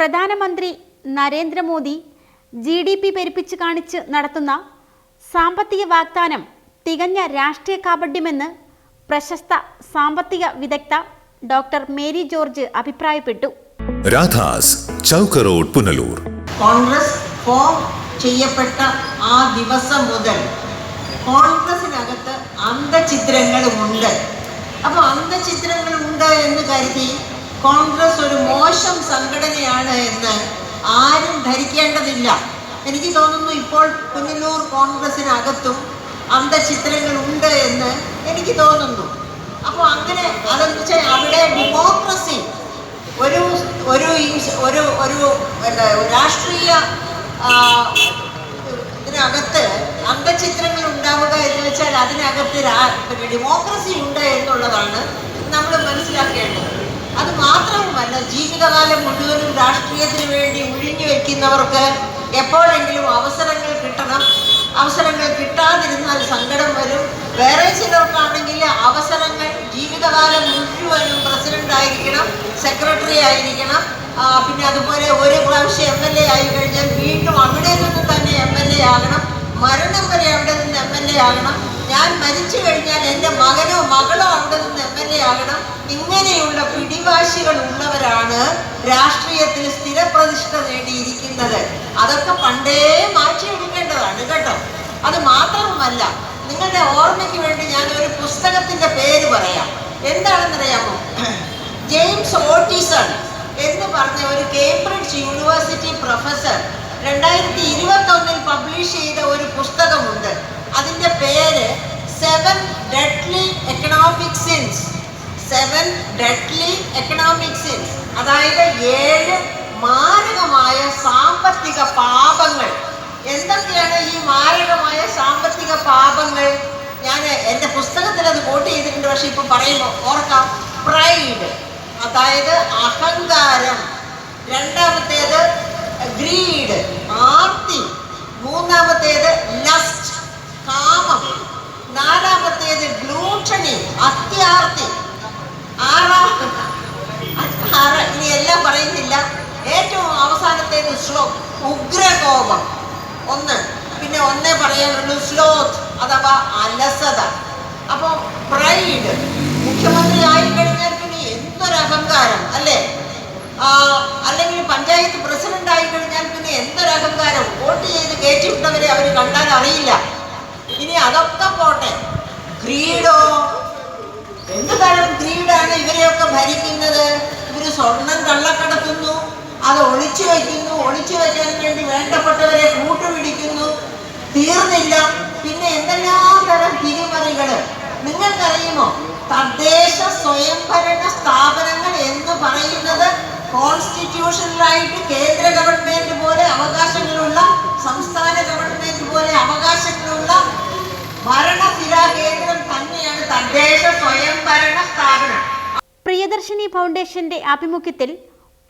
പ്രധാനമന്ത്രി Narendra Modi G D P പെരുപ്പിച്ച് കാണിച്ച് നടത്തുന്ന സാമ്പത്തിക വാഗ്ദാനം തികഞ്ഞ രാഷ്ട്രീയ കാപഡ്യമെന്ന് പ്രശസ്ത സാമ്പത്തിക വിദഗ്ധ ഡോക്ടർ മേരി ജോർജ് അഭിപ്രായപ്പെട്ടു രാധാസ് ചൗക്ക് റോഡ് പുനലൂർ കോൺഗ്രസ് ഫോം ചെയ്യപ്പെട്ട ആ ദിവസം മുതൽ കോൺഗ്രസിനകത്ത് ഉണ്ട്. അപ്പോൾ അന്ധചിത്രങ്ങളുണ്ട് എന്ന് കരുതി കോൺഗ്രസ് ഒരു മോശം സംഘടനയാണ് എന്ന് ആരും ധരിക്കേണ്ടതില്ല. എനിക്ക് തോന്നുന്നു ഇപ്പോൾ പുനലൂർ കോൺഗ്രസിനകത്തും അന്തചിത്രങ്ങളുണ്ട് എന്ന് എനിക്ക് തോന്നുന്നു. അപ്പോൾ അങ്ങനെ അതെന്ന് വെച്ചാൽ അവിടെ ഡെമോക്രസി ഒരു ഒരു ഒരു ഒരു എന്താ രാഷ്ട്രീയ ഇതിനകത്ത് അംഗചിത്രങ്ങൾ ഉണ്ടാവുക എന്ന് വെച്ചാൽ അതിനകത്ത് ഡെമോക്രസി ഉണ്ട് എന്നുള്ളതാണ് നമ്മൾ മനസ്സിലാക്കേണ്ടത്. അത് മാത്രവുമല്ല ജീവിതകാലം മുഴുവനും രാഷ്ട്രീയത്തിന് വേണ്ടി ഒഴിഞ്ഞു വെക്കുന്നവർക്ക് എപ്പോഴെങ്കിലും അവസരങ്ങൾ കിട്ടണം. അവസരങ്ങൾ കിട്ടാതിരുന്നാൽ സങ്കടം വരും. വേറെ ചിലർക്കാണെങ്കിൽ അവസരങ്ങൾ ജീവിതകാലം മുഴുവനും പ്രസിഡന്റ് ആയിരിക്കണം സെക്രട്ടറി ആയിരിക്കണം. പിന്നെ അതുപോലെ ഒരു പ്രാവശ്യം എം എൽ എ ആയി കഴിഞ്ഞാൽ വീണ്ടും അവിടെ നിന്ന് തന്നെ എം എൽ എ ആകണം. മരണം വരെ അവിടെ നിന്ന് എം എൽ എ ആകണം. ഞാൻ മരിച്ചു കഴിഞ്ഞാൽ എന്റെ മകനോ മകളോ ആകണം ഇങ്ങനെയുള്ള പിടിവാശികൾ ഉള്ളവരാണ് രാഷ്ട്രീയത്തിൽ സ്ഥിരപ്രതിഷ്ഠ നേടിയിരിക്കുന്നത്. അതൊക്കെ പണ്ടേ മാറ്റിയെടുക്കേണ്ടതാണ് കേട്ടോ. അത് മാത്രവുമല്ല നിങ്ങളുടെ ഓർമ്മയ്ക്ക് വേണ്ടി ഞാൻ ഒരു പുസ്തകത്തിന്റെ പേര് പറയാം. എന്താണെന്നറിയാമോ ജെയിംസ് ഓട്ടിസൺ എന്ന് പറഞ്ഞ ഒരു കേംബ്രിഡ്ജ് യൂണിവേഴ്സിറ്റി പ്രൊഫസർ രണ്ടായിരത്തി ഇരുപത്തൊന്നിൽ പബ്ലിഷ് ചെയ്ത ഒരു പുസ്തകമുണ്ട്. അതിന്റെ പേര് seven deadly economic sins. Seven deadly economic sins അതായത് ഏഴ് മാരകമായ സാമ്പത്തിക പാപങ്ങൾ. എന്തൊക്കെയാണ് ഈ മാരകമായ സാമ്പത്തിക പാപങ്ങൾ? ഞാൻ എന്റെ പുസ്തകത്തിൽ അത് കോട്ട് ചെയ്തിട്ടുണ്ട് പക്ഷെ ഇപ്പം പറയുമ്പോൾ ഓർക്കാം. പ്രൈഡ് അതായത് അഹങ്കാരം. രണ്ടാമത്തേത് ഗ്രീഡ് ആർത്തി. മൂന്നാമത്തേത് ലസ്റ്റ് കാമം. നാലാമത്തേത് ഗ്ലൂട്ടണി അത്യാർത്തി. ഇനി എല്ലാം പറയുന്നില്ല. ഏറ്റവും അവസാനത്തേത് ശ്ലോക് ഉഗ്രകോപം. ഒന്ന് പിന്നെ ഒന്നേ പറയാനുള്ളൂ സ്ലോത്ത് അഥവാ അലസത. അപ്പോൾ പ്രൈഡ് മുഖ്യമന്ത്രി ആയിക്കഴിഞ്ഞാൽ പിന്നെ എന്തൊരു അഹങ്കാരം അല്ലേ? അല്ലെങ്കിൽ പഞ്ചായത്ത് പ്രസിഡന്റ് ആയി കഴിഞ്ഞാൽ പിന്നെ എന്തൊരു അഹങ്കാരം? വോട്ട് ചെയ്ത് കയറ്റിവിട്ടവരെ അവർ കണ്ടാൽ അറിയില്ല. ഇനി അതൊക്കെ പോട്ടെ. ഗ്രീഡോ? എന്ത് തരം ഗ്രീഡാണ് ഇവരെയൊക്കെ ഭരിക്കുന്നത്? ഇവർ സ്വർണം കള്ളക്കടത്തുന്നു അത് ഒളിച്ചു വയ്ക്കുന്നു ഒളിച്ചു വയ്ക്കാൻ വേണ്ടി വേണ്ടപ്പെട്ടവരെ കൂട്ടുപിടിക്കുന്നു. തീർന്നില്ല. പിന്നെ എന്തെല്ലാം തരം തിരിമറികൾ? നിങ്ങൾക്കറിയുമോ? തദ്ദേശ സ്വയംഭരണ സ്ഥാപനങ്ങൾ എന്ന് പറയുന്നത് കോൺസ്റ്റിറ്റ്യൂഷനിലായിട്ട് കേന്ദ്ര ഗവൺമെന്റ് പോലെ അവകാശങ്ങളുള്ള സംസ്ഥാന ഗവൺമെന്റ് പോലെ അവകാശങ്ങളുള്ള ഭരണസിരാ കേന്ദ്രം തന്നെയാണ് തദ്ദേശ സ്വയംഭരണ സ്ഥാപനം പ്രിയദർശിനി ഫൗണ്ടേഷന്റെ ആഭിമുഖ്യത്തിൽ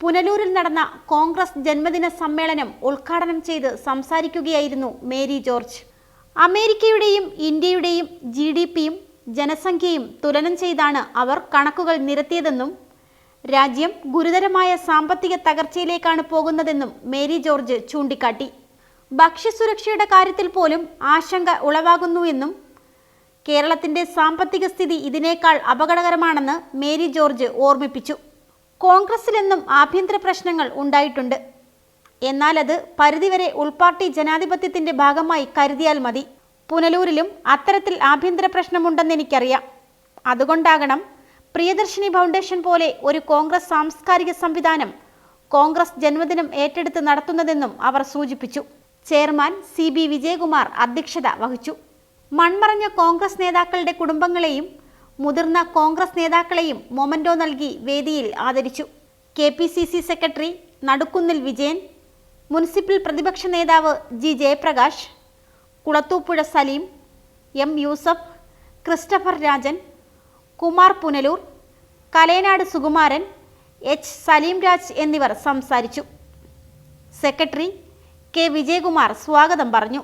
പുനലൂരിൽ നടന്ന കോൺഗ്രസ് ജന്മദിന സമ്മേളനം ഉദ്ഘാടനം ചെയ്ത് സംസാരിക്കുകയായിരുന്നു മേരി ജോർജ്. അമേരിക്കയുടെയും ഇന്ത്യയുടെയും ജി ഡി പിയും ജനസംഖ്യയും തുലനം ചെയ്താണ് അവർ കണക്കുകൾ നിരത്തിയതെന്നും രാജ്യം ഗുരുതരമായ സാമ്പത്തിക തകർച്ചയിലേക്കാണ് പോകുന്നതെന്നും മേരി ജോർജ് ചൂണ്ടിക്കാട്ടി. ഭക്ഷ്യസുരക്ഷയുടെ കാര്യത്തിൽ പോലും ആശങ്ക ഉളവാകുന്നുവെന്നും കേരളത്തിന്റെ സാമ്പത്തിക സ്ഥിതി ഇതിനേക്കാൾ അപകടകരമാണെന്ന് മേരി ജോർജ് ഓർമ്മിപ്പിച്ചു. കോൺഗ്രസിലെന്നും ആഭ്യന്തര പ്രശ്നങ്ങൾ ഉണ്ടായിട്ടുണ്ട്. എന്നാൽ അത് പരിധിവരെ ഉൾപാർട്ടി ജനാധിപത്യത്തിന്റെ ഭാഗമായി കരുതിയാൽ മതി. പുനലൂരിലും അത്തരത്തിൽ ആഭ്യന്തര പ്രശ്നമുണ്ടെന്ന് എനിക്കറിയാം. അതുകൊണ്ടാകണം പ്രിയദർശിനി ഫൗണ്ടേഷൻ പോലെ ഒരു കോൺഗ്രസ് സാംസ്കാരിക സംവിധാനം കോൺഗ്രസ് ജന്മദിനം ഏറ്റെടുത്ത് നടത്തുന്നതെന്നും അവർ സൂചിപ്പിച്ചു. ചെയർമാൻ സി ബി വിജയകുമാർ അധ്യക്ഷത വഹിച്ചു. മൺമറഞ്ഞ കോൺഗ്രസ് നേതാക്കളുടെ കുടുംബങ്ങളെയും മുതിർന്ന കോൺഗ്രസ് നേതാക്കളെയും മൊമന്റോ നൽകി വേദിയിൽ ആദരിച്ചു. K P C C secretary Nadukkunnil Vijayan municipal പ്രതിപക്ഷ നേതാവ് G Jayaprakash Kulathupuzha Saleem M Yusuf Christopher Rajan Kumar Punalur Kalayanad Sukumaran H Saleem Raj എന്നിവർ സംസാരിച്ചു. സെക്രട്ടറി കെ വിജയകുമാർ സ്വാഗതം പറഞ്ഞു.